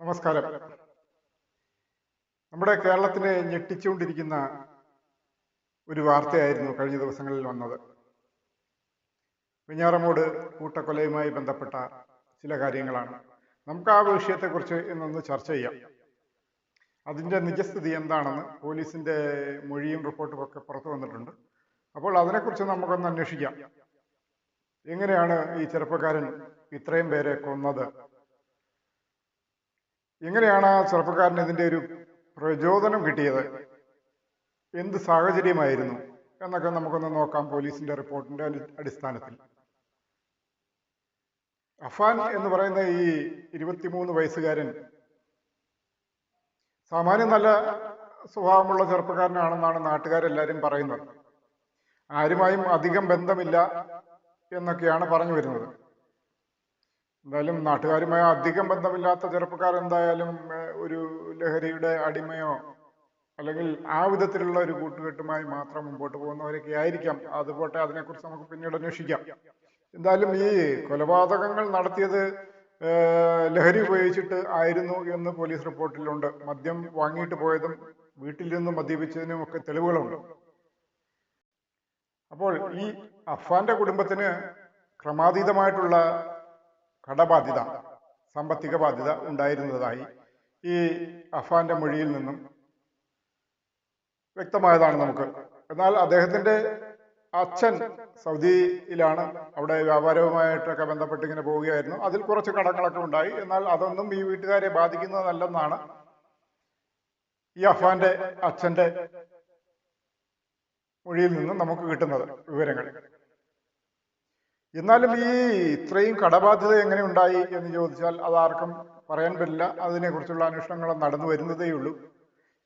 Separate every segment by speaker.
Speaker 1: നമസ്കാരം. നമ്മുടെ കേരളത്തിനെ ഞെട്ടിച്ചുകൊണ്ടിരിക്കുന്ന ഒരു വാർത്തയായിരുന്നു കഴിഞ്ഞ ദിവസങ്ങളിൽ വന്നത്. വെഞ്ഞാറമൂട് കൂട്ടക്കൊലയുമായി ബന്ധപ്പെട്ട ചില കാര്യങ്ങളാണ്. നമുക്ക് ആ വിഷയത്തെക്കുറിച്ച് ഇന്നൊന്ന് ചർച്ച ചെയ്യാം. അതിന്റെ നിജസ്ഥിതി എന്താണെന്ന് പോലീസിന്റെ മൊഴിയും റിപ്പോർട്ടും ഒക്കെ പുറത്തു വന്നിട്ടുണ്ട്. അപ്പോൾ അതിനെക്കുറിച്ച് നമുക്കൊന്ന് അന്വേഷിക്കാം. എങ്ങനെയാണ് ഈ ചെറുപ്പക്കാരൻ ഇത്രയും പേരെ കൊന്നത്? എങ്ങനെയാണ് ആ ചെറുപ്പക്കാരന് ഇതിന്റെ ഒരു പ്രചോദനം കിട്ടിയത്? എന്ത് സാഹചര്യമായിരുന്നു? എന്നൊക്കെ നമുക്കൊന്ന് നോക്കാം പോലീസിന്റെ റിപ്പോർട്ടിന്റെ അടിസ്ഥാനത്തിൽ. അഫാൻ എന്ന് പറയുന്ന ഈ ഇരുപത്തിമൂന്ന് വയസ്സുകാരൻ സാമാന്യം നല്ല സ്വഭാവമുള്ള ചെറുപ്പക്കാരനാണെന്നാണ് നാട്ടുകാരെല്ലാവരും പറയുന്നത്. ആരുമായും അധികം ബന്ധമില്ല എന്നൊക്കെയാണ് പറഞ്ഞു വരുന്നത്. എന്തായാലും നാട്ടുകാരുമായി അധികം ബന്ധമില്ലാത്ത ചെറുപ്പക്കാർ എന്തായാലും ഒരു ലഹരിയുടെ അടിമയോ അല്ലെങ്കിൽ ആ വിധത്തിലുള്ള ഒരു കൂട്ടുകെട്ടുമായി മാത്രം മുമ്പോട്ട് പോകുന്നവരൊക്കെ ആയിരിക്കാം. അതുപോട്ടെ അതിനെക്കുറിച്ച് നമുക്ക് പിന്നീട് അന്വേഷിക്കാം. എന്തായാലും ഈ കൊലപാതകങ്ങൾ നടത്തിയത് ലഹരി ഉപയോഗിച്ചിട്ട് ആയിരുന്നു എന്ന് പോലീസ് റിപ്പോർട്ടിലുണ്ട്. മദ്യം വാങ്ങിയിട്ട് പോയതും വീട്ടിൽ നിന്ന് മദ്യപിച്ചതിനും ഒക്കെ തെളിവുകളുണ്ട്. അപ്പോൾ ഈ അഫാന്റെ കുടുംബത്തിന് ക്രമാതീതമായിട്ടുള്ള കടബാധ്യത സാമ്പത്തിക ബാധ്യത ഉണ്ടായിരുന്നതായി ഈ അഫാന്റെ മൊഴിയിൽ നിന്നും വ്യക്തമായതാണ് നമുക്ക്. എന്നാൽ അദ്ദേഹത്തിന്റെ അച്ഛൻ സൗദിയിലാണ് അവിടെ വ്യാപാരവുമായിട്ടൊക്കെ ബന്ധപ്പെട്ട് ഇങ്ങനെ പോവുകയായിരുന്നു. അതിൽ കുറച്ച് കടങ്ങളൊക്കെ ഉണ്ടായി. എന്നാൽ അതൊന്നും ഈ വീട്ടുകാരെ ബാധിക്കുന്നതല്ലെന്നാണ് ഈ അഫാന്റെ അച്ഛന്റെ മൊഴിയിൽ നിന്നും നമുക്ക് കിട്ടുന്നത് വിവരങ്ങൾ. എന്നാലും ഈ ഇത്രയും കടബാധ്യത എങ്ങനെ ഉണ്ടായി എന്ന് ചോദിച്ചാൽ അതാർക്കും പറയാൻ പറ്റില്ല. അതിനെക്കുറിച്ചുള്ള അന്വേഷണങ്ങൾ നടന്നു വരുന്നതേ ഉള്ളൂ.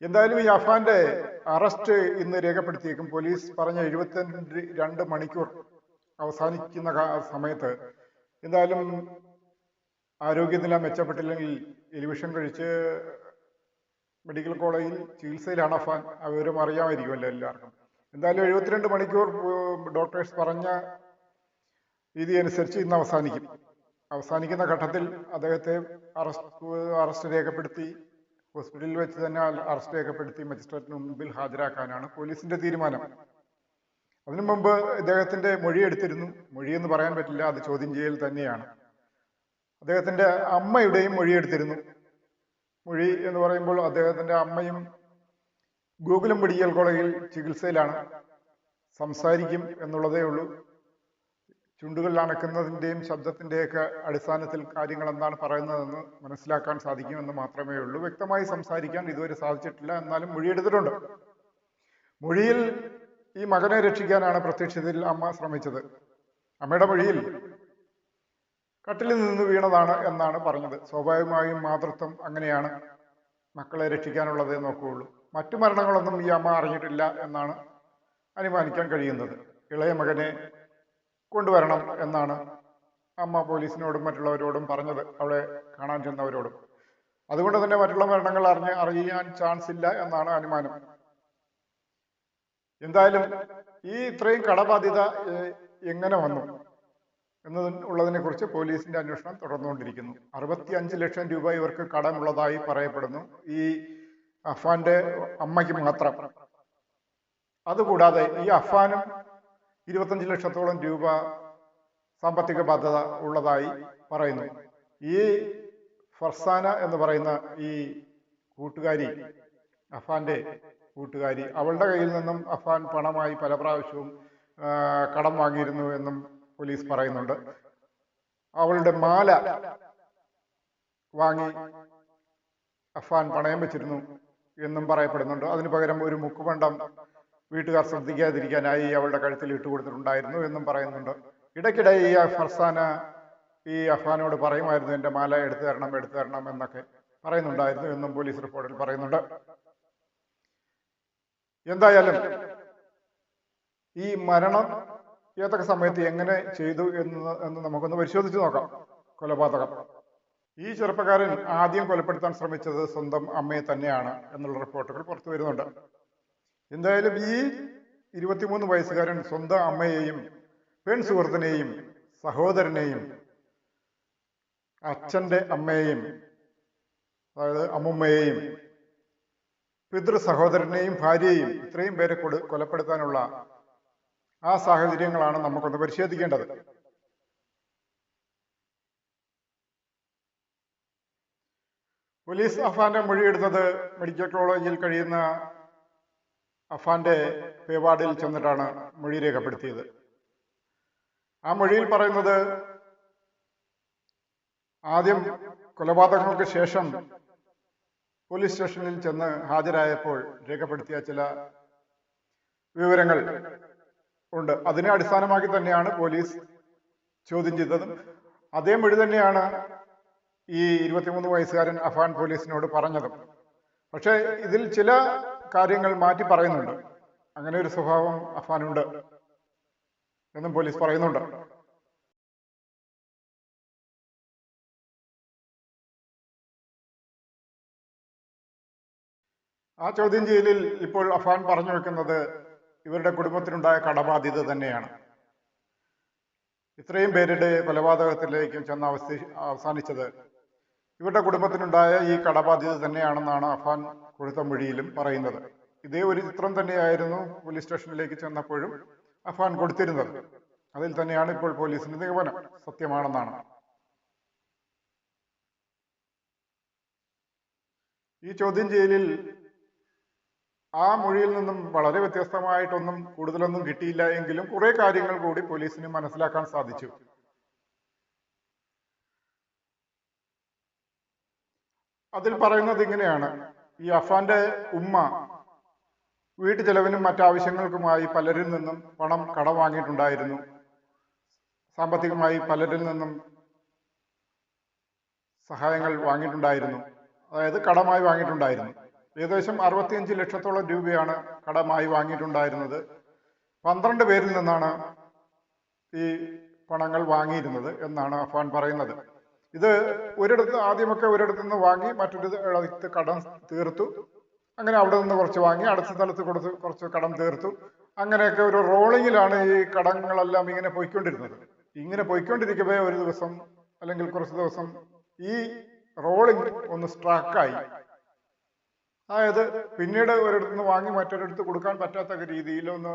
Speaker 1: എന്തായാലും ഈ അഫാന്റെ അറസ്റ്റ് ഇന്ന് രേഖപ്പെടുത്തിയേക്കും. പോലീസ് പറഞ്ഞ എഴുപത്തി രണ്ട് മണിക്കൂർ അവസാനിക്കുന്ന സമയത്ത് എന്തായാലും ആരോഗ്യനില മെച്ചപ്പെട്ടില്ലെങ്കിൽ എലിവിഷൻ കഴിച്ച് മെഡിക്കൽ കോളേജിൽ ചികിത്സയിലാണ് അഫാൻ. ആ വിവരം അറിയാമായിരിക്കുമല്ലോ എല്ലാവർക്കും. എന്തായാലും എഴുപത്തിരണ്ട് മണിക്കൂർ ഡോക്ടേഴ്സ് പറഞ്ഞ രീതി അനുസരിച്ച് ഇന്ന് അവസാനിക്കും. അവസാനിക്കുന്ന ഘട്ടത്തിൽ അദ്ദേഹത്തെ അറസ്റ്റ് അറസ്റ്റ് രേഖപ്പെടുത്തി ഹോസ്പിറ്റലിൽ വെച്ച് തന്നെ അറസ്റ്റ് രേഖപ്പെടുത്തി മജിസ്ട്രേറ്റിന് മുമ്പിൽ ഹാജരാക്കാനാണ് പോലീസിന്റെ തീരുമാനം. അതിനു മുമ്പ് ഇദ്ദേഹത്തിന്റെ മൊഴി എടുത്തിരുന്നു. മൊഴി എന്ന് പറയാൻ പറ്റില്ല അത് ചോദ്യം ചെയ്യൽ തന്നെയാണ്. അദ്ദേഹത്തിന്റെ അമ്മയുടെയും മൊഴി എടുത്തിരുന്നു. മൊഴി എന്ന് പറയുമ്പോൾ അദ്ദേഹത്തിന്റെ അമ്മയും ഗോകുലം മെഡിക്കൽ കോളേജിൽ ചികിത്സയിലാണ്. സംസാരിക്കും എന്നുള്ളതേ ഉള്ളൂ. ചുണ്ടുകൾ അണക്കുന്നതിന്റെയും ശബ്ദത്തിന്റെയൊക്കെ അടിസ്ഥാനത്തിൽ കാര്യങ്ങൾ എന്താണ് പറയുന്നതെന്ന് മനസ്സിലാക്കാൻ സാധിക്കുമെന്ന് മാത്രമേ ഉള്ളൂ. വ്യക്തമായി സംസാരിക്കാൻ ഇതുവരെ സാധിച്ചിട്ടില്ല. എന്നാലും മൊഴിയെടുത്തിട്ടുണ്ട്. മൊഴിയിൽ ഈ മകനെ രക്ഷിക്കാനാണ് പ്രത്യക്ഷത്തിൽ അമ്മ ശ്രമിച്ചത്. അമ്മയുടെ മൊഴിയിൽ കട്ടിലിൽ നിന്ന് വീണതാണ് എന്നാണ് പറഞ്ഞത്. സ്വാഭാവികമായും മാതൃത്വം അങ്ങനെയാണ് മക്കളെ രക്ഷിക്കാനുള്ളതേ നോക്കുകയുള്ളൂ. മറ്റു മരണങ്ങളൊന്നും ഈ അമ്മ അറിഞ്ഞിട്ടില്ല എന്നാണ് അനുമാനിക്കാൻ കഴിയുന്നത്. ഇളയ മകനെ കൊണ്ടുവരണം എന്നാണ് അമ്മ പോലീസിനോടും മറ്റുള്ളവരോടും പറഞ്ഞത് അവിടെ കാണാൻ ചെന്നവരോടും. അതുകൊണ്ട് തന്നെ മറ്റുള്ള മരണങ്ങൾ അറിഞ്ഞ് അറിയാൻ ചാൻസ് ഇല്ല എന്നാണ് അനുമാനം. എന്തായാലും ഈ ഇത്രയും കടബാധ്യത എങ്ങനെ വന്നു എന്നതിനെ കുറിച്ച് പോലീസിന്റെ അന്വേഷണം തുടർന്നുകൊണ്ടിരിക്കുന്നു. അറുപത്തി അഞ്ച് ലക്ഷം രൂപ ഇവർക്ക് കടമുള്ളതായി പറയപ്പെടുന്നു. ഈ അഫാന്റെ അമ്മയ്ക്ക് മാത്രം. അതുകൂടാതെ ഈ അഫാനും ഇരുപത്തഞ്ച് ലക്ഷത്തോളം രൂപ സാമ്പത്തിക ബാധ്യത ഉള്ളതായി പറയുന്നു. ഈ ഫർസാന എന്ന് പറയുന്ന ഈ കൂട്ടുകാരി അഫാന്റെ കൂട്ടുകാരി അവളുടെ കയ്യിൽ നിന്നും അഫാൻ പണമായി പല പ്രാവശ്യവും കടം വാങ്ങിയിരുന്നു എന്നും പോലീസ് പറയുന്നുണ്ട്. അവളുടെ മാല വാങ്ങി അഫാൻ പണയം വെച്ചിരുന്നു എന്നും പറയപ്പെടുന്നുണ്ട്. അതിനു പകരം ഒരു മുക്കുപണ്ടം വീട്ടുകാർ ശ്രദ്ധിക്കാതിരിക്കാനായി അവളുടെ കഴുത്തിൽ ഇട്ട് കൊടുത്തിട്ടുണ്ടായിരുന്നു എന്നും പറയുന്നുണ്ട്. ഇടയ്ക്കിടെ ഈ ഫർസാന ഈ അഫ്ഹാനോട് പറയുമായിരുന്നു എന്റെ മാല എടുത്തു തരണം എടുത്തു തരണം എന്നൊക്കെ പറയുന്നുണ്ടായിരുന്നു എന്നും പോലീസ് റിപ്പോർട്ടിൽ പറയുന്നുണ്ട്. എന്തായാലും ഈ മരണം ഏതൊക്കെ സമയത്ത് എങ്ങനെ ചെയ്തു എന്ന് എന്ന് നമുക്കൊന്ന് പരിശോധിച്ച് നോക്കാം. കൊലപാതകം. ഈ ചെറുപ്പക്കാരൻ ആദ്യം കൊലപ്പെടുത്താൻ ശ്രമിച്ചത് സ്വന്തം അമ്മയെ തന്നെയാണ് എന്നുള്ള റിപ്പോർട്ടുകൾ പുറത്തു വരുന്നുണ്ട്. എന്തായാലും ഈ ഇരുപത്തിമൂന്ന് വയസ്സുകാരൻ സ്വന്തം അമ്മയെയും പെൺ സുഹൃത്തിനെയും സഹോദരനെയും അച്ഛന്റെ അമ്മയെയും അതായത് അമ്മുമ്മയെയും പിതൃ സഹോദരനെയും ഭാര്യയെയും ഇത്രയും പേരെ കൊടു കൊലപ്പെടുത്താനുള്ള ആ സാഹചര്യങ്ങളാണ് നമുക്കൊന്ന് പരിശോധിക്കേണ്ടത്. പോലീസ് അഫാന്റെ മൊഴിയെടുത്തത് മെഡിക്കൽ കോളേജിൽ കഴിയുന്ന അഫാന്റെ പേവാടിൽ ചെന്നിട്ടാണ് മൊഴി രേഖപ്പെടുത്തിയത്. ആ മൊഴിയിൽ പറയുന്നത് ആദ്യം കൊലപാതകങ്ങൾക്ക് ശേഷം പോലീസ് സ്റ്റേഷനിൽ ചെന്ന് ഹാജരായപ്പോൾ രേഖപ്പെടുത്തിയ ചില വിവരങ്ങൾ ഉണ്ട്. അതിനെ അടിസ്ഥാനമാക്കി തന്നെയാണ് പോലീസ് ചോദ്യം ചെയ്തതും. അതേ മൊഴി തന്നെയാണ് ഈ ഇരുപത്തിമൂന്ന് വയസ്സുകാരൻ അഫാൻ പോലീസിനോട് പറഞ്ഞതും. പക്ഷേ ഇതിൽ ചില കാര്യങ്ങൾ മാറ്റി പറയുന്നുണ്ട്. അങ്ങനെ ഒരു സ്വഭാവം അഫാനുണ്ട് എന്നും പോലീസ് പറയുന്നുണ്ട്. ആ ചോദ്യം ചെയ്യലിൽ ഇപ്പോൾ അഫാൻ പറഞ്ഞു വെക്കുന്നത് ഇവരുടെ കുടുംബത്തിനുണ്ടായ കടബാധ്യത തന്നെയാണ്. ഇത്രയും പേരുടെ കൊലപാതകത്തിലേക്ക് ചെന്ന് അവസാനിച്ചത് ഇവരുടെ കുടുംബത്തിനുണ്ടായ ഈ കടബാധ്യത തന്നെയാണെന്നാണ് അഫാൻ കൊടുത്തമൊഴിയിലും പറയുന്നത്. ഇതേ ഒരു ചിത്രം തന്നെയായിരുന്നു പോലീസ് സ്റ്റേഷനിലേക്ക് ചെന്നപ്പോഴും അഫാൻ കൊടുത്തിരുന്നത്. അതിൽ തന്നെയാണ് ഇപ്പോൾ പോലീസിന്റെ നിഗമനം. സത്യമാണെന്നാണ്. ഈ ചോദ്യം ചെയ്യലിൽ ആ മൊഴിയിൽ നിന്നും വളരെ വ്യത്യസ്തമായിട്ടൊന്നും കൂടുതലൊന്നും കിട്ടിയില്ല എങ്കിലും കുറെ കാര്യങ്ങൾ കൂടി പോലീസിന് മനസ്സിലാക്കാൻ സാധിച്ചു. അതിൽ പറയുന്നത് ഇങ്ങനെയാണ്. ഈ അഫാന്റെ ഉമ്മ വീട്ടു ചെലവിനും മറ്റാവശ്യങ്ങൾക്കുമായി പലരിൽ നിന്നും പണം കടം വാങ്ങിയിട്ടുണ്ടായിരുന്നു. സാമ്പത്തികമായി പലരിൽ നിന്നും സഹായങ്ങൾ വാങ്ങിയിട്ടുണ്ടായിരുന്നു. അതായത് കടമായി വാങ്ങിയിട്ടുണ്ടായിരുന്നു. ഏകദേശം അറുപത്തിയഞ്ച് ലക്ഷത്തോളം രൂപയാണ് കടമായി വാങ്ങിയിട്ടുണ്ടായിരുന്നത്. പന്ത്രണ്ട് പേരിൽ നിന്നാണ് ഈ പണങ്ങൾ വാങ്ങിയിരുന്നത് എന്നാണ് അഫാൻ പറയുന്നത്. ഇത് ഒരിടത്ത് ആദ്യമൊക്കെ ഒരിടത്ത് നിന്ന് വാങ്ങി മറ്റൊരു ഇടത്ത് കടം തീർത്തു. അങ്ങനെ അവിടെ നിന്ന് കുറച്ച് വാങ്ങി അടുത്ത സ്ഥലത്ത് കൊടുത്ത് കുറച്ച് കടം തീർത്തു. അങ്ങനെയൊക്കെ ഒരു റോളിങ്ങിലാണ് ഈ കടങ്ങളെല്ലാം ഇങ്ങനെ പോയിക്കൊണ്ടിരുന്നത്. ഇങ്ങനെ പോയിക്കൊണ്ടിരിക്കവേ ഒരു ദിവസം അല്ലെങ്കിൽ കുറച്ച് ദിവസം ഈ റോളിംഗ് ഒന്ന് സ്ട്രാക്കായി. അതായത് പിന്നീട് ഒരിടത്ത് നിന്ന് വാങ്ങി മറ്റൊരിടത്ത് കൊടുക്കാൻ പറ്റാത്ത രീതിയിൽ ഒന്ന്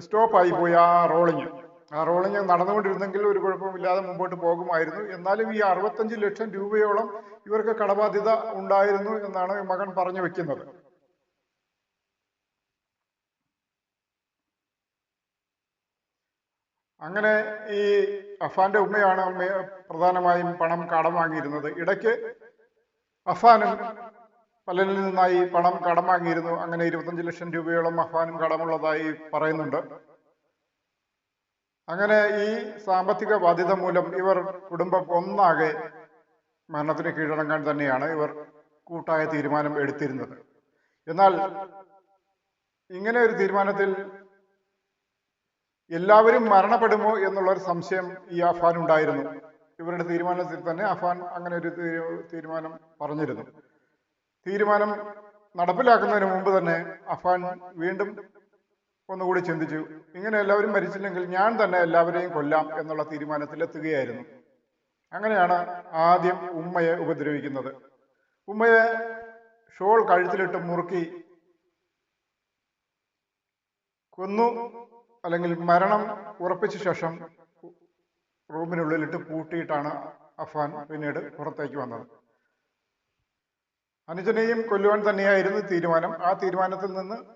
Speaker 1: സ്റ്റോപ്പ് ആയി പോയി ആ റോളിങ്. ആ ഞാൻ നടന്നുകൊണ്ടിരുന്നെങ്കിൽ ഒരു കുഴപ്പമില്ലാതെ മുമ്പോട്ട് പോകുമായിരുന്നു. എന്നാലും ഈ അറുപത്തഞ്ച് ലക്ഷം രൂപയോളം ഇവർക്ക് കടബാധ്യത ഉണ്ടായിരുന്നു എന്നാണ് മകൻ പറഞ്ഞു വെക്കുന്നത്. അങ്ങനെ ഈ അഫാന്റെ ഉമ്മയാണ് പ്രധാനമായും പണം കടം വാങ്ങിയിരുന്നത്. ഇടയ്ക്ക് അഫാനും പലരിൽ നിന്നായി പണം കടം വാങ്ങിയിരുന്നു. അങ്ങനെ ഇരുപത്തഞ്ച് ലക്ഷം രൂപയോളം അഫാനും കടമുള്ളതായി പറയുന്നുണ്ട്. അങ്ങനെ ഈ സാമ്പത്തിക ബാധ്യത മൂലം ഇവർ കുടുംബം ഒന്നാകെ മരണത്തിന് കീഴടങ്ങാൻ തന്നെയാണ് ഇവർ കൂട്ടായ തീരുമാനം എടുത്തിരുന്നത്. എന്നാൽ ഇങ്ങനെ ഒരു തീരുമാനത്തിൽ എല്ലാവരും മരണപ്പെടുമോ എന്നുള്ള ഒരു സംശയം ഈ അഫാൻ ഉണ്ടായിരുന്നു. ഇവരുടെ തീരുമാനത്തിൽ തന്നെ അഫാൻ അങ്ങനെ ഒരു തീരുമാനം പറഞ്ഞിരുന്നു. തീരുമാനം നടപ്പിലാക്കുന്നതിന് മുമ്പ് തന്നെ അഫാൻ വീണ്ടും ഒന്നുകൂടി ചിന്തിച്ചു. ഇങ്ങനെ എല്ലാവരും മരിച്ചില്ലെങ്കിൽ ഞാൻ തന്നെ എല്ലാവരെയും കൊല്ലാം എന്നുള്ള തീരുമാനത്തിലെത്തുകയായിരുന്നു അങ്ങനെയാണ് ആദ്യം ഉമ്മയെ ഉപദ്രവിക്കുന്നത്. ഉമ്മയെ ഷോൾ കഴുത്തിലിട്ട് മുറുക്കി കൊന്നു അല്ലെങ്കിൽ മരണം ഉറപ്പിച്ച ശേഷം റൂമിനുള്ളിലിട്ട് പൂട്ടിയിട്ടാണ് അഫാൻ പിന്നീട് പുറത്തേക്ക് വന്നത്. അനുജനെയും കൊല്ലുവാൻ തന്നെയായിരുന്നു തീരുമാനം. ആ തീരുമാനത്തിൽ നിന്ന്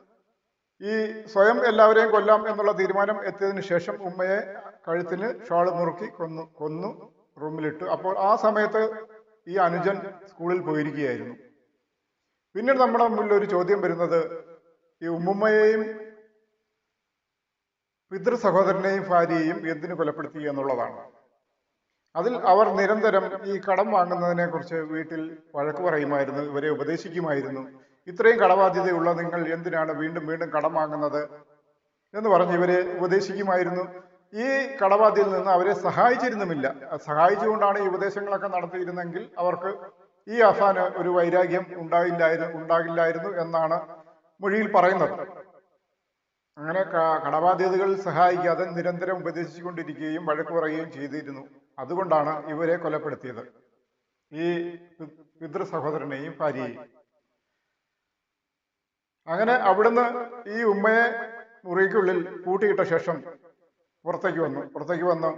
Speaker 1: ഈ സ്വയം എല്ലാവരെയും കൊല്ലാം എന്നുള്ള തീരുമാനം എത്തിയതിനു ശേഷം ഉമ്മയെ കഴുത്തിന് ഷാൾ മുറുക്കി കൊന്നു കൊന്നു റൂമിലിട്ടു. അപ്പോൾ ആ സമയത്ത് ഈ അനുജൻ സ്കൂളിൽ പോയിരിക്കുകയായിരുന്നു. പിന്നീട് നമ്മുടെ മുന്നിൽ ഒരു ചോദ്യം വരുന്നത് ഈ ഉമ്മുമ്മയെയും പിതൃ സഹോദരനെയും ഭാര്യയെയും എന്തിനു കൊലപ്പെടുത്തി എന്നുള്ളതാണ്. അതിൽ അവർ നിരന്തരം ഈ കടം വാങ്ങുന്നതിനെ കുറിച്ച് വീട്ടിൽ വഴക്ക് പറയുമായിരുന്നു ഇവരെ ഉപദേശിക്കുമായിരുന്നു. ഇത്രയും കടബാധ്യതയുള്ള നിങ്ങൾ എന്തിനാണ് വീണ്ടും വീണ്ടും കടം വാങ്ങുന്നത് എന്ന് പറഞ്ഞ് ഇവരെ ഉപദേശിക്കുമായിരുന്നു. ഈ കടബാധ്യതയിൽ നിന്ന് അവരെ സഹായിച്ചിരുന്നുമില്ല. സഹായിച്ചുകൊണ്ടാണ് ഈ ഉപദേശങ്ങളൊക്കെ നടത്തിയിരുന്നെങ്കിൽ അവർക്ക് ഈ അഫാന് ഒരു വൈരാഗ്യം ഉണ്ടായില്ലായിരുന്നു ഉണ്ടാകില്ലായിരുന്നു എന്നാണ് മൊഴിയിൽ പറയുന്നത്. അങ്ങനെ കടബാധ്യതകൾ സഹായിക്കാതെ നിരന്തരം ഉപദേശിച്ചുകൊണ്ടിരിക്കുകയും വഴക്ക് പറയുകയും ചെയ്തിരുന്നു. അതുകൊണ്ടാണ് ഇവരെ കൊലപ്പെടുത്തിയത്. ഈ പിതൃ സഹോദരനെയും ഭാര്യയെയും. അങ്ങനെ അവിടുന്ന് ഈ ഉമ്മയെ മുറിക്കുള്ളിൽ കൂട്ടിയിട്ട ശേഷം പുറത്തേക്ക് വന്നു. പുറത്തേക്ക് വന്ന്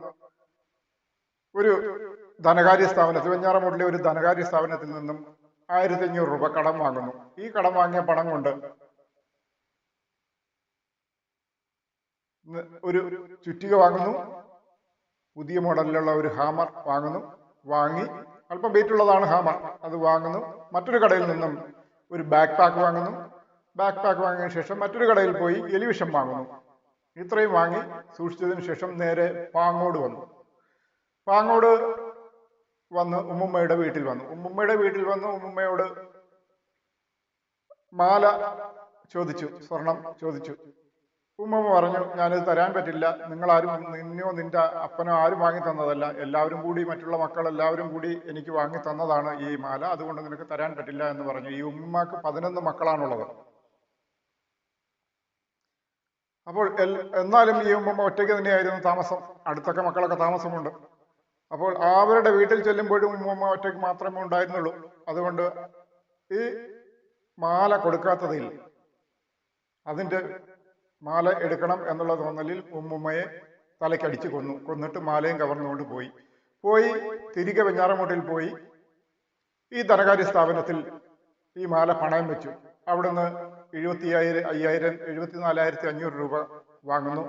Speaker 1: ഒരു ധനകാര്യ സ്ഥാപനത്തിൽ വെഞ്ഞാറമൂട്ടിലെ ഒരു ധനകാര്യ സ്ഥാപനത്തിൽ നിന്നും ആയിരത്തി അഞ്ഞൂറ് രൂപ കടം വാങ്ങുന്നു. ഈ കടം വാങ്ങിയ പണം കൊണ്ട് ഒരു ചുറ്റിക വാങ്ങുന്നു. പുതിയ മോഡലിലുള്ള ഒരു ഹാമർ വാങ്ങുന്നു. വാങ്ങി അല്പം വെയിറ്റ് ഉള്ളതാണ് ഹാമർ. അത് വാങ്ങുന്നു. മറ്റൊരു കടയിൽ നിന്നും ഒരു ബാക്ക് പാക്ക് വാങ്ങുന്നു. ബാക്ക് പാക്ക് വാങ്ങിയ ശേഷം മറ്റൊരു കടയിൽ പോയി എലിവിഷം വാങ്ങുന്നു. ഇത്രയും വാങ്ങി സൂക്ഷിച്ചതിന് ശേഷം നേരെ പാങ്ങോട് വന്നു. പാങ്ങോട് വന്ന് ഉമ്മുമ്മയുടെ വീട്ടിൽ വന്നു. ഉമ്മുമ്മയുടെ വീട്ടിൽ വന്ന് ഉമ്മുമ്മയോട് മാല ചോദിച്ചു സ്വർണം ചോദിച്ചു. ഉമ്മമ്മ പറഞ്ഞു ഞാനിത് തരാൻ പറ്റില്ല. നിങ്ങളാരും നിന്നോ നിന്റെ അപ്പനോ ആരും വാങ്ങി തന്നതല്ല. എല്ലാവരും കൂടി മറ്റുള്ള മക്കൾ എല്ലാവരും കൂടി എനിക്ക് വാങ്ങി തന്നതാണ് ഈ മാല. അതുകൊണ്ട് നിനക്ക് തരാൻ പറ്റില്ല എന്ന് പറഞ്ഞു. ഈ ഉമ്മക്ക് പതിനൊന്ന് മക്കളാണുള്ളത്. അപ്പോൾ എന്നാലും ഈ ഒറ്റയ്ക്ക് തന്നെയായിരുന്നു താമസം. അടുത്തൊക്കെ മക്കളൊക്കെ താമസമുണ്ട്. അപ്പോൾ അവരുടെ വീട്ടിൽ ചെല്ലുമ്പോഴും ഒറ്റയ്ക്ക് മാത്രമേ ഉണ്ടായിരുന്നുള്ളൂ. അതുകൊണ്ട് ഈ മാല കൊടുക്കാത്തതിൽ അതിന്റെ മാല എടുക്കണം എന്നുള്ള തോന്നലിൽ ഉമ്മുമ്മയെ തലക്കടിച്ച് കൊന്നു. കൊന്നിട്ട് മാലയും കവർന്നുകൊണ്ട് പോയി. പോയി തിരികെ വെഞ്ഞാറമൂട്ടിൽ പോയി ഈ ധനകാര്യ സ്ഥാപനത്തിൽ ഈ മാല പണയം വെച്ചു. അവിടുന്ന് എഴുപത്തി അയ്യായിരം അയ്യായിരം എഴുപത്തി നാലായിരത്തി അഞ്ഞൂറ് രൂപ വാങ്ങുന്നു.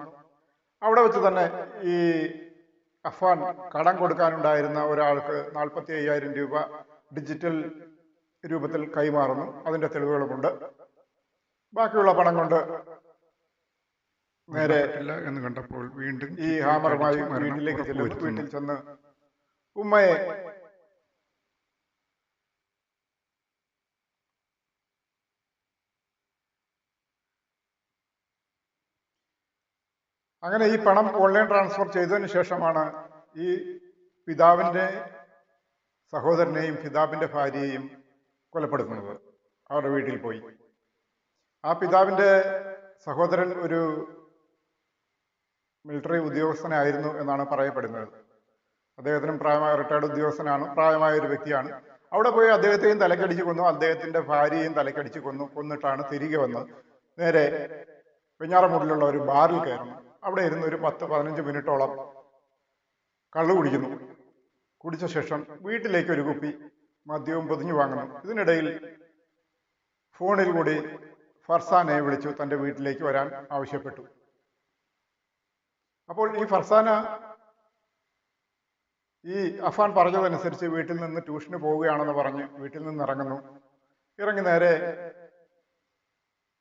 Speaker 1: അവിടെ വെച്ച് തന്നെ ഈ അഫാൻ കടം കൊടുക്കാനുണ്ടായിരുന്ന ഒരാൾക്ക് നാൽപ്പത്തി അയ്യായിരം രൂപ ഡിജിറ്റൽ രൂപത്തിൽ കൈമാറുന്നു. അതിന്റെ തെളിവുകളുമുണ്ട്. ബാക്കിയുള്ള പണം കൊണ്ട് നേരെ
Speaker 2: എന്ന് കണ്ടപ്പോൾ വീണ്ടും
Speaker 1: ഈ ഹാമറുമായി വീട്ടിലേക്ക് ചെല്ലുന്നു. വീട്ടിൽ ചെന്ന് ഉമ്മയെ അങ്ങനെ ഈ പണം ഓൺലൈൻ ട്രാൻസ്ഫർ ചെയ്തതിന് ശേഷമാണ് ഈ പിതാവിന്റെ സഹോദരനെയും പിതാവിന്റെ ഭാര്യയെയും കൊലപ്പെടുത്തുന്നത്. അവരുടെ വീട്ടിൽ പോയി. ആ പിതാവിന്റെ സഹോദരൻ ഒരു മിലിറ്ററി ഉദ്യോഗസ്ഥനായിരുന്നു എന്നാണ് പറയപ്പെടുന്നത്. അദ്ദേഹത്തിനും പ്രായമായ റിട്ടയർഡ് ഉദ്യോഗസ്ഥനാണ് പ്രായമായ ഒരു വ്യക്തിയാണ്. അവിടെ പോയി അദ്ദേഹത്തെയും തലക്കടിച്ചു കൊന്നു അദ്ദേഹത്തിന്റെ ഭാര്യയെയും തലക്കടിച്ചു കൊന്നു കൊന്നിട്ടാണ് തിരികെ വന്നത് നേരെ വെഞ്ഞാറമൂട്ടിലുള്ള ഒരു ബാറിൽ കയറുന്നു അവിടെ ഇരുന്ന് ഒരു പത്ത് പതിനഞ്ച് മിനിറ്റോളം കള്ളു കുടിക്കുന്നു. കുടിച്ച ശേഷം വീട്ടിലേക്ക് ഒരു കുപ്പി മദ്യവും പൊതിഞ്ഞു വാങ്ങുന്നു ഇതിനിടയിൽ ഫോണിൽ കൂടി ഫർസാനെ വിളിച്ചു തന്റെ വീട്ടിലേക്ക് വരാൻ ആവശ്യപ്പെട്ടു. അപ്പോൾ ഈ ഫർസാന ഈ അഫാൻ പറഞ്ഞതനുസരിച്ച് വീട്ടിൽ നിന്ന് ട്യൂഷന് പോവുകയാണെന്ന് പറഞ്ഞ് വീട്ടിൽ നിന്ന് ഇറങ്ങുന്നു. ഇറങ്ങി നേരെ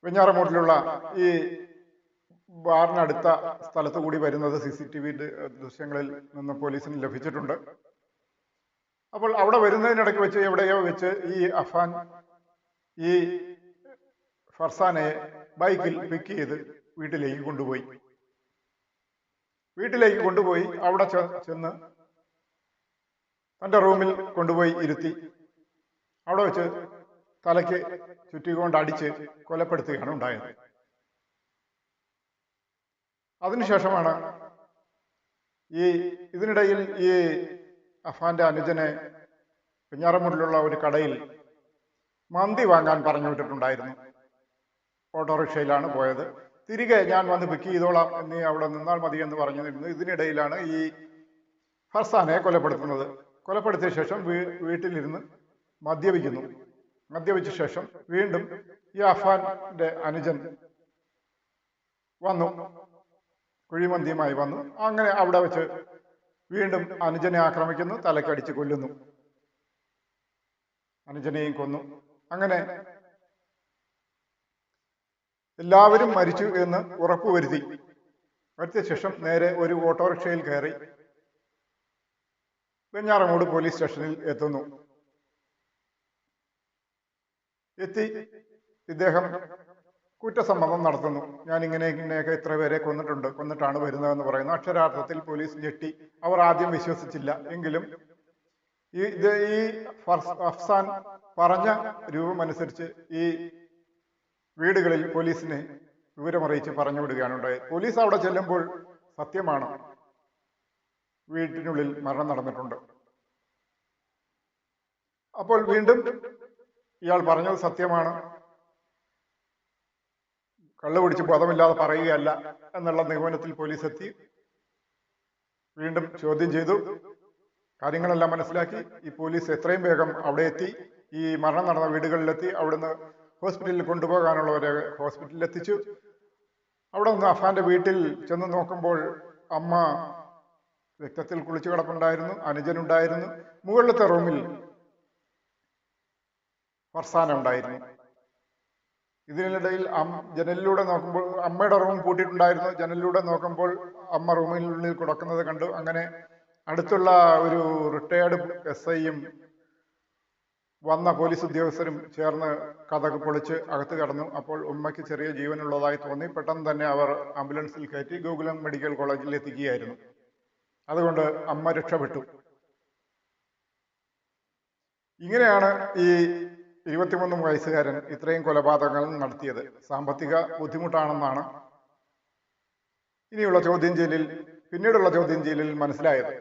Speaker 1: വെഞ്ഞാറമൂട്ടിലുള്ള ഈ ബാറിനടുത്ത സ്ഥലത്ത് കൂടി വരുന്നത് സി സി ടി വി ദൃശ്യങ്ങളിൽ നിന്ന് പോലീസിന് ലഭിച്ചിട്ടുണ്ട്. അപ്പോൾ അവിടെ വരുന്നതിനിടയ്ക്ക് വെച്ച് എവിടെയോ വെച്ച് ഈ അഫാൻ ഈ ഫർസാനെ ബൈക്കിൽ പിക്ക് ചെയ്ത് വീട്ടിലേക്ക് കൊണ്ടുപോയി. വീട്ടിലേക്ക് കൊണ്ടുപോയി അവിടെ ചെന്ന് തന്റെ റൂമിൽ കൊണ്ടുപോയി ഇരുത്തി. അവിടെ വെച്ച് തലയ്ക്ക് ചുറ്റിക്കൊണ്ട് അടിച്ച് കൊലപ്പെടുത്തുകയാണ് ഉണ്ടായത്. അതിനുശേഷമാണ് ഈ ഇതിനിടയിൽ ഈ അഫാന്റെ അനുജനെ പിഞ്ഞാറമൂട്ടിലുള്ള ഒരു കടയിൽ മന്തി വാങ്ങാൻ പറഞ്ഞു വിട്ടിട്ടുണ്ടായിരുന്നു. ഓട്ടോറിക്ഷയിലാണ് പോയത്. തിരികെ ഞാൻ വന്ന് പിക്ക് ചെയ്തോളാം നീ അവിടെ നിന്നാൽ മതി എന്ന് പറഞ്ഞു നിന്നു ഇതിനിടയിലാണ് ഈ ഫർസാനെ കൊലപ്പെടുത്തുന്നത്. കൊലപ്പെടുത്തിയ ശേഷം വീ- വീട്ടിലിരുന്ന് മദ്യപിക്കുന്നു. മദ്യപിച്ച ശേഷം വീണ്ടും ഈ അഫാന്റെ അനുജൻ വന്നു. കുഴിമന്തിയുമായി വന്നു. അങ്ങനെ അവിടെ വെച്ച് വീണ്ടും അനുജനെ ആക്രമിക്കുന്നു തലക്കടിച്ച് കൊല്ലുന്നു. അനുജനെയും കൊന്നു. അങ്ങനെ എല്ലാവരും മരിച്ചു എന്ന് ഉറപ്പുവരുത്തി. വരുത്തിയ ശേഷം നേരെ ഒരു ഓട്ടോറിക്ഷയിൽ കയറി വെഞ്ഞാറമൂട് പോലീസ് സ്റ്റേഷനിൽ എത്തുന്നു. എത്തി. ഇദ്ദേഹം കുറ്റസമ്മതം നടത്തുന്നു. ഞാൻ ഇങ്ങനെ ഇങ്ങനെയൊക്കെ ഇത്ര പേരെ കൊന്നിട്ടുണ്ട്. കൊന്നിട്ടാണ് വരുന്നതെന്ന് പറയുന്നു. അക്ഷരാർത്ഥത്തിൽ പോലീസ് ഞെട്ടി. അവർ ആദ്യം വിശ്വസിച്ചില്ല. എങ്കിലും ഈ ഇത് ഈ അഫ്സാൻ പറഞ്ഞ രൂപമനുസരിച്ച് ഈ വീടുകളിൽ പോലീസിനെ വിവരമറിയിച്ച് പറഞ്ഞു വിടുകയാണ് ഉണ്ടായത്. പോലീസ് അവിടെ ചെല്ലുമ്പോൾ സത്യമാണ്. വീട്ടിനുള്ളിൽ മരണം നടന്നിട്ടുണ്ട്. അപ്പോൾ വീണ്ടും ഇയാൾ പറഞ്ഞത് സത്യമാണ്. കള്ളു പിടിച്ച് ബോധമില്ലാതെ പറയുകയല്ല എന്നുള്ള നിഗമനത്തിൽ പോലീസ് എത്തി വീണ്ടും ചോദ്യം ചെയ്തു. കാര്യങ്ങളെല്ലാം മനസ്സിലാക്കി. ഈ പോലീസ് എത്രയും വേഗം അവിടെ എത്തി. ഈ മരണം നടന്ന വീടുകളിലെത്തി. അവിടുന്ന് ഹോസ്പിറ്റലിൽ കൊണ്ടുപോകാനുള്ളവരെ ഹോസ്പിറ്റലിൽ എത്തിച്ചു. അവിടെ നിന്ന് അഫാന്റെ വീട്ടിൽ ചെന്ന് നോക്കുമ്പോൾ അമ്മ രക്തത്തിൽ കുളിച്ചു കിടപ്പുണ്ടായിരുന്നു. അനുജനുണ്ടായിരുന്നു. മുകളിലത്തെ റൂമിൽ ഫർസാന ഉണ്ടായിരുന്നു. ഇതിനിടയിൽ ജനലിലൂടെ നോക്കുമ്പോൾ അമ്മയുടെ റൂം പൂട്ടിയിട്ടുണ്ടായിരുന്നു. ജനലിലൂടെ നോക്കുമ്പോൾ അമ്മ റൂമിനുള്ളിൽ കിടക്കുന്നത് കണ്ടു. അങ്ങനെ അടുത്തുള്ള ഒരു റിട്ടയേർഡ് എസ് ഐയും വന്ന പോലീസ് ഉദ്യോഗസ്ഥരും ചേർന്ന് കഥക് പൊളിച്ച് അകത്ത് കടന്നു. അപ്പോൾ ഉമ്മയ്ക്ക് ചെറിയ ജീവനുള്ളതായി തോന്നി. പെട്ടെന്ന് തന്നെ അവർ ആംബുലൻസിൽ കയറ്റി ഗോകുലം മെഡിക്കൽ കോളേജിൽ എത്തിക്കുകയായിരുന്നു. അതുകൊണ്ട് അമ്മ രക്ഷപ്പെട്ടു. ഇങ്ങനെയാണ് ഈ ഇരുപത്തിമൂന്ന് വയസ്സുകാരൻ ഇത്രയും കൊലപാതകങ്ങൾ നടത്തിയത് സാമ്പത്തിക ബുദ്ധിമുട്ടാണെന്നാണ് ഇനിയുള്ള ചോദ്യം ചെയ്യലിൽ പിന്നീടുള്ള ചോദ്യം ചെയ്യലിൽ മനസ്സിലായത്.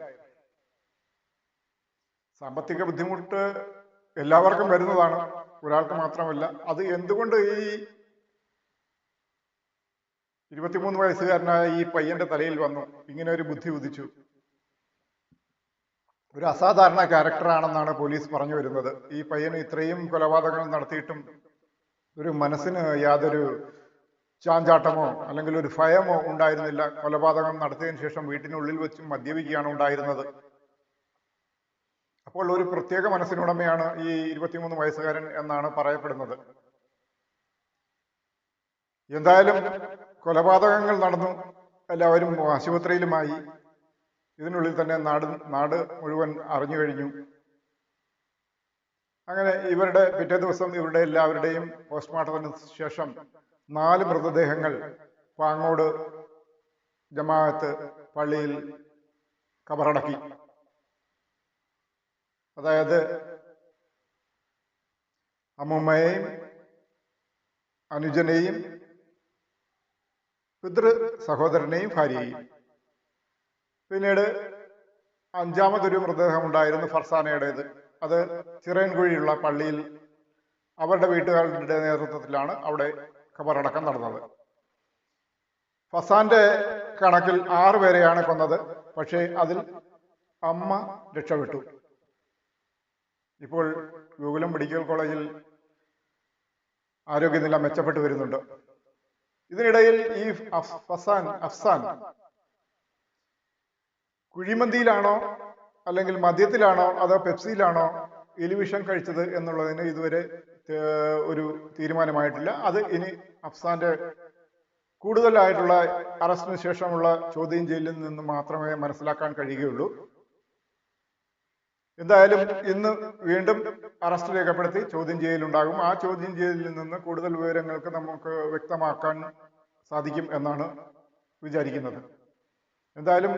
Speaker 1: സാമ്പത്തിക ബുദ്ധിമുട്ട് എല്ലാവർക്കും വരുന്നതാണ്. ഒരാൾക്ക് മാത്രമല്ല അത് എന്തുകൊണ്ട് ഈ ഇരുപത്തിമൂന്ന് വയസ്സുകാരനായ ഈ പയ്യന്റെ തലയിൽ വന്നു? ഇങ്ങനെ ഒരു ബുദ്ധി ഉദിച്ചു. ഒരു അസാധാരണ ക്യാരക്ടറാണെന്നാണ് പോലീസ് പറഞ്ഞു വരുന്നത്. ഈ പയ്യന് ഇത്രയും കൊലപാതകങ്ങൾ നടത്തിയിട്ടും ഒരു മനസ്സിന് യാതൊരു ചാഞ്ചാട്ടമോ അല്ലെങ്കിൽ ഒരു ഭയമോ ഉണ്ടായിരുന്നില്ല. കൊലപാതകം നടത്തിയതിനു ശേഷം വീട്ടിനുള്ളിൽ വെച്ചും മദ്യപിക്കുകയാണ് ഉണ്ടായിരുന്നത്. അപ്പോൾ ഒരു പ്രത്യേക മനസ്സിനുടമയാണ് ഈ ഇരുപത്തിമൂന്ന് വയസ്സുകാരൻ എന്നാണ് പറയപ്പെടുന്നത്. എന്തായാലും കൊലപാതകങ്ങൾ നടന്നു. എല്ലാവരും ആശുപത്രിയിലുമായി. ഇതിനുള്ളിൽ തന്നെ നാട് നാട് മുഴുവൻ അറിഞ്ഞു കഴിഞ്ഞു. അങ്ങനെ ഇവരുടെ പിറ്റേ ദിവസം ഇവരുടെ എല്ലാവരുടെയും പോസ്റ്റ്മോർട്ടത്തിന് ശേഷം നാല് മൃതദേഹങ്ങൾ പാങ്ങോട് ജമാഅത്ത് പള്ളിയിൽ കബറടക്കി. അതായത് അമ്മുമ്മയെയും അനുജനെയും പിതൃ സഹോദരനെയും ഭാര്യയെയും. പിന്നീട് അഞ്ചാമതൊരു മൃതദേഹം ഉണ്ടായിരുന്നു ഫർസാനയുടേത്. അത് ചിറയൻകുഴിയുള്ള പള്ളിയിൽ അവരുടെ വീട്ടുകാരുടെ നേതൃത്വത്തിലാണ് അവിടെ ഖബറടക്കം നടന്നത്. ഫസാന്റെ കണക്കിൽ ആറ് പേരെയാണ് കൊന്നത്. പക്ഷേ അതിൽ അമ്മ രക്ഷപ്പെട്ടു. ഇപ്പോൾ ഗോകുലം മെഡിക്കൽ കോളേജിൽ ആരോഗ്യനില മെച്ചപ്പെട്ടു വരുന്നുണ്ട്. ഇതിനിടയിൽ ഈ ഫസാൻ അഫ്സാൻ കുഴിമന്തിയിലാണോ അല്ലെങ്കിൽ മദ്യത്തിലാണോ അതോ പെപ്സിയിലാണോ എലിവിഷൻ കഴിച്ചത് എന്നുള്ളതിന് ഇതുവരെ ഒരു തീരുമാനമായിട്ടില്ല. അത് ഇനി അഫ്സാന്റെ കൂടുതലായിട്ടുള്ള അറസ്റ്റിന് ശേഷമുള്ള ചോദ്യം ചെയ്യലിൽ നിന്ന് മാത്രമേ മനസ്സിലാക്കാൻ കഴിയുകയുള്ളൂ. എന്തായാലും ഇന്ന് വീണ്ടും അറസ്റ്റ് രേഖപ്പെടുത്തി ചോദ്യം ചെയ്യലുണ്ടാകും ആ ചോദ്യം ചെയ്യലിൽ നിന്ന് കൂടുതൽ വിവരങ്ങൾക്ക് നമുക്ക് വ്യക്തമാക്കാൻ സാധിക്കും എന്നാണ് വിചാരിക്കുന്നത്. എന്തായാലും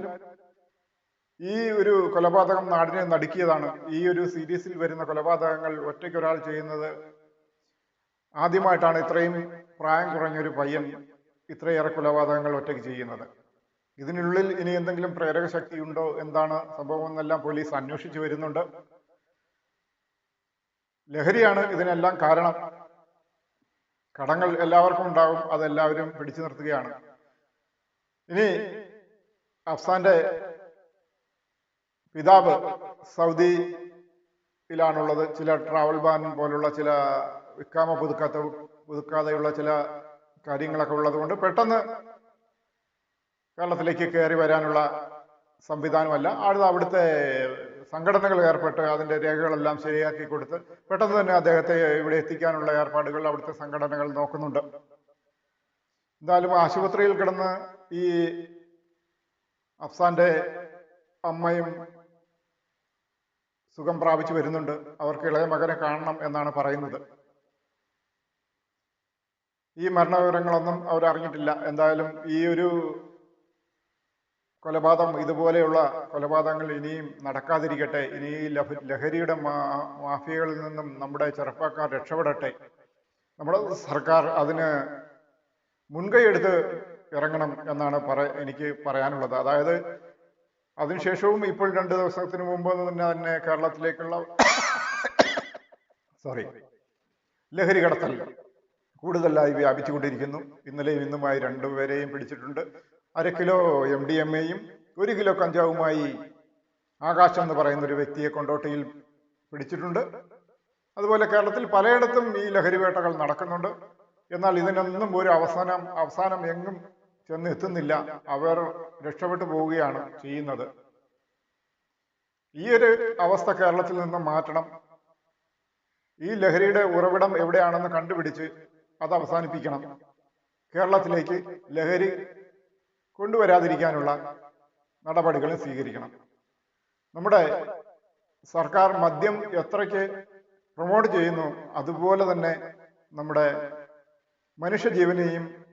Speaker 1: ഈ ഒരു കൊലപാതകം നാടിനെ നടുക്കിയതാണ്. ഈ ഒരു സീരീസിൽ വരുന്ന കൊലപാതകങ്ങൾ ഒറ്റയ്ക്ക് ഒരാൾ ചെയ്യുന്നത് ആദ്യമായിട്ടാണ് ഇത്രയും പ്രായം കുറഞ്ഞൊരു പയ്യൻ ഇത്രയേറെ കൊലപാതകങ്ങൾ ഒറ്റയ്ക്ക് ചെയ്യുന്നത്. ഇതിനുള്ളിൽ ഇനി എന്തെങ്കിലും പ്രേരക ശക്തി ഉണ്ടോ എന്താണ് സംഭവം എന്നെല്ലാം പോലീസ് അന്വേഷിച്ചു വരുന്നുണ്ട്. ലഹരിയാണ് ഇതിനെല്ലാം കാരണം. കടങ്ങൾ എല്ലാവർക്കും ഉണ്ടാകും അതെല്ലാവരും പിടിച്ചു നിർത്തുകയാണ്. ഇനി അഫ്സാന്റെ പിതാവ് സൗദിയിലാണുള്ളത്. ചില ട്രാവൽ ബാൻ പോലുള്ള ചില വിക്കാമ പുതുക്കാത്ത പുതുക്കാതെയുള്ള ചില കാര്യങ്ങളൊക്കെ ഉള്ളതുകൊണ്ട് പെട്ടെന്ന് കേരളത്തിലേക്ക് കയറി വരാനുള്ള സംവിധാനമല്ല. അത് അവിടുത്തെ സംഘടനകൾ ഏർപ്പെട്ട് അതിന്റെ രേഖകളെല്ലാം ശരിയാക്കി കൊടുത്ത് പെട്ടെന്ന് തന്നെ അദ്ദേഹത്തെ ഇവിടെ എത്തിക്കാനുള്ള ഏർപ്പാടുകൾ അവിടുത്തെ സംഘടനകൾ നോക്കുന്നുണ്ട്. എന്തായാലും ആശുപത്രിയിൽ കിടന്ന് ഈ അഫ്സാന്റെ അമ്മയും സുഖം പ്രാപിച്ചു വരുന്നുണ്ട്. അവർക്ക് ഇളയ മകനെ കാണണം എന്നാണ് പറയുന്നത്. ഈ മരണവിവരങ്ങളൊന്നും അവർ അറിഞ്ഞിട്ടില്ല എന്തായാലും ഈ ഒരു കൊലപാതകം ഇതുപോലെയുള്ള കൊലപാതകങ്ങൾ ഇനിയും നടക്കാതിരിക്കട്ടെ. ഇനി ലഹരിയുടെ മാഫിയകളിൽ നിന്നും നമ്മുടെ ചെറുപ്പക്കാർ രക്ഷപ്പെടട്ടെ. നമ്മുടെ സർക്കാർ അതിന് മുൻകൈ എടുത്ത് ഇറങ്ങണം എന്നാണ് പറ എനിക്ക് പറയാനുള്ളത്. അതായത് അതിനുശേഷവും ഇപ്പോൾ രണ്ട് ദിവസത്തിന് മുമ്പ് തന്നെ തന്നെ കേരളത്തിലേക്കുള്ള സോറി ലഹരി കടത്തൽ കൂടുതലായി വ്യാപിച്ചുകൊണ്ടിരിക്കുന്നു. ഇന്നലെയും ഇന്നുമായി രണ്ടുപേരെയും പിടിച്ചിട്ടുണ്ട്. അര കിലോ എം ഡി എം എയും ഒരു കിലോ കഞ്ചാവുമായി ആകാശം എന്ന് പറയുന്ന ഒരു വ്യക്തിയെ കൊണ്ടോട്ടിയിൽ പിടിച്ചിട്ടുണ്ട്. അതുപോലെ കേരളത്തിൽ പലയിടത്തും ഈ ലഹരി വേട്ടകൾ നടക്കുന്നുണ്ട്. എന്നാൽ ഇതിനൊന്നും ഒരു അവസാനം അവസാനം എങ്ങും ചെന്ന് എത്തുന്നില്ല അവർ രക്ഷപ്പെട്ടു പോവുകയാണ് ചെയ്യുന്നത്. ഈ ഒരു അവസ്ഥ കേരളത്തിൽ നിന്ന് മാറ്റണം. ഈ ലഹരിയുടെ ഉറവിടം എവിടെയാണെന്ന് കണ്ടുപിടിച്ച് അത് അവസാനിപ്പിക്കണം. കേരളത്തിലേക്ക് ലഹരി കൊണ്ടുവരാതിരിക്കാനുള്ള നടപടികൾ സ്വീകരിക്കണം. നമ്മുടെ സർക്കാർ മദ്യം എത്രയ്ക്ക് പ്രൊമോട്ട് ചെയ്യുന്നു അതുപോലെ തന്നെ നമ്മുടെ മനുഷ്യജീവനെയും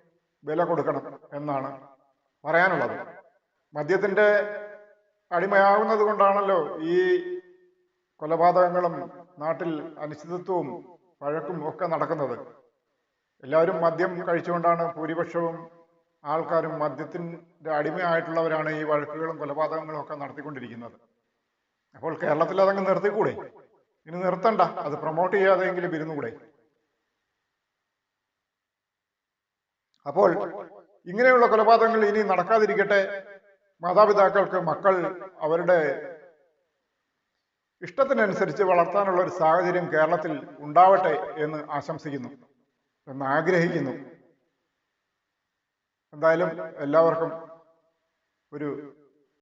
Speaker 1: വില കൊടുക്കണം. എന്നാണ് പറയാനുള്ളത്. മദ്യത്തിന്റെ അടിമയാകുന്നത് കൊണ്ടാണല്ലോ ഈ കൊലപാതകങ്ങളും നാട്ടിൽ അനിശ്ചിതത്വവും പഴക്കും ഒക്കെ നടക്കുന്നത്. എല്ലാവരും മദ്യം കഴിച്ചുകൊണ്ടാണ് ഭൂരിപക്ഷവും ആൾക്കാരും മദ്യത്തിന്റെ അടിമയായിട്ടുള്ളവരാണ് ഈ വഴക്കുകളും കൊലപാതകങ്ങളും ഒക്കെ നടത്തിക്കൊണ്ടിരിക്കുന്നത്. അപ്പോൾ കേരളത്തിൽ അതങ്ങ് നിർത്തിക്കൂടെ? ഇനി നിർത്തണ്ട. അത് പ്രൊമോട്ട് ചെയ്യാതെങ്കിലും ഇരുന്നുകൂടെ? അപ്പോൾ ഇങ്ങനെയുള്ള കൊലപാതകങ്ങൾ ഇനി നടക്കാതിരിക്കട്ടെ. മാതാപിതാക്കൾക്ക് മക്കൾ അവരുടെ ഇഷ്ടത്തിനനുസരിച്ച് വളർത്താനുള്ള ഒരു സാഹചര്യം കേരളത്തിൽ ഉണ്ടാവട്ടെ എന്ന് ആശംസിക്കുന്നു. എന്ന് ആഗ്രഹിക്കുന്നു. എന്തായാലും എല്ലാവർക്കും ഒരു